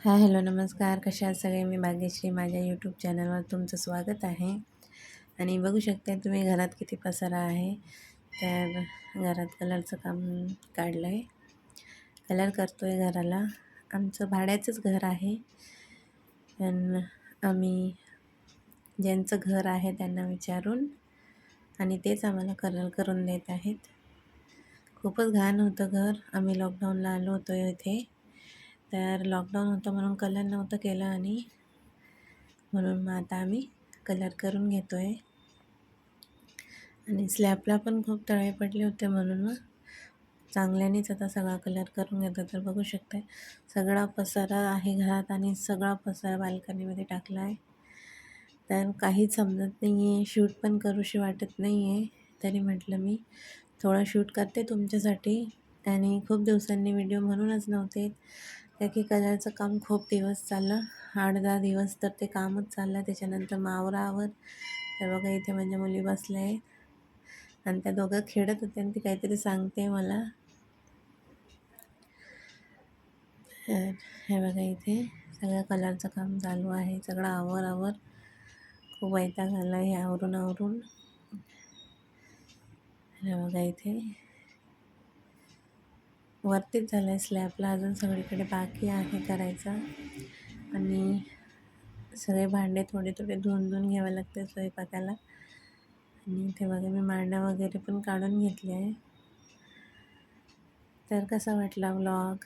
Hi hello नमस्कार. कशा आहात सगळे? मी भाग्यश्री माझ्या यूट्यूब चॅनलवर तुमचं स्वागत आहे. आणि बघू शकता तुम्ही घरात किती पसारा आहे. तर घरात कलरचं काम काढलं आहे कलर करतो आहे घराला. आमचं भाड्याचंच घर आहे. पण आम्ही ज्यांचं घर आहे त्यांना विचारून आणि तेच आम्हाला कलर करून देत आहेत. खूपच घाण होतं घर. आम्ही लॉकडाऊनला आलो होतो इथे. तर लॉकडाऊन होतं म्हणून कलर नव्हतं केलं आणि म्हणून मग आता आम्ही कलर करून घेतो आहे आणि स्लॅबला पण खूप तळे पडले होते म्हणून मग चांगल्यानेच आता सगळा कलर करून घेतो तर बघू शकते सगळा पसारा आहे घरात आणि सगळा पसारा बाल्कनीमध्ये टाकला आहे. तर काहीच समजत नाही आहे शूट पण करूशी वाटत नाही आहे तरी म्हटलं मी थोडा शूट करते तुमच्यासाठी. आणि खूप दिवसांनी व्हिडिओ म्हणूनच नव्हते त्या की कलरचं काम खूप दिवस चाललं. आठ दहा दिवस तर ते कामच चाललं. त्याच्यानंतर मावरावर तर बघा इथे माझ्या मुली बसल्या आहेत. आणि त्या दोघं खेळत होत्या आणि ती काहीतरी सांगते मला. हे बघा इथे सगळ्या कलरचं काम चालू आहे. सगळं आवर आवर. खूप वैताग आला आहे आवरून आवरून. हे बघा इथे. वरतीच झालं आहे स्लॅबला. अजून सगळीकडे बाकी आहे करायचा. आणि सगळे भांडे थोडे थोडे धुवून धुवून घ्यावे लागते स्वयंपाकाला. आणि इथे बघा मी मांडा वगैरे पण काढून घेतले आहे. तर कसा वाटला व्लॉग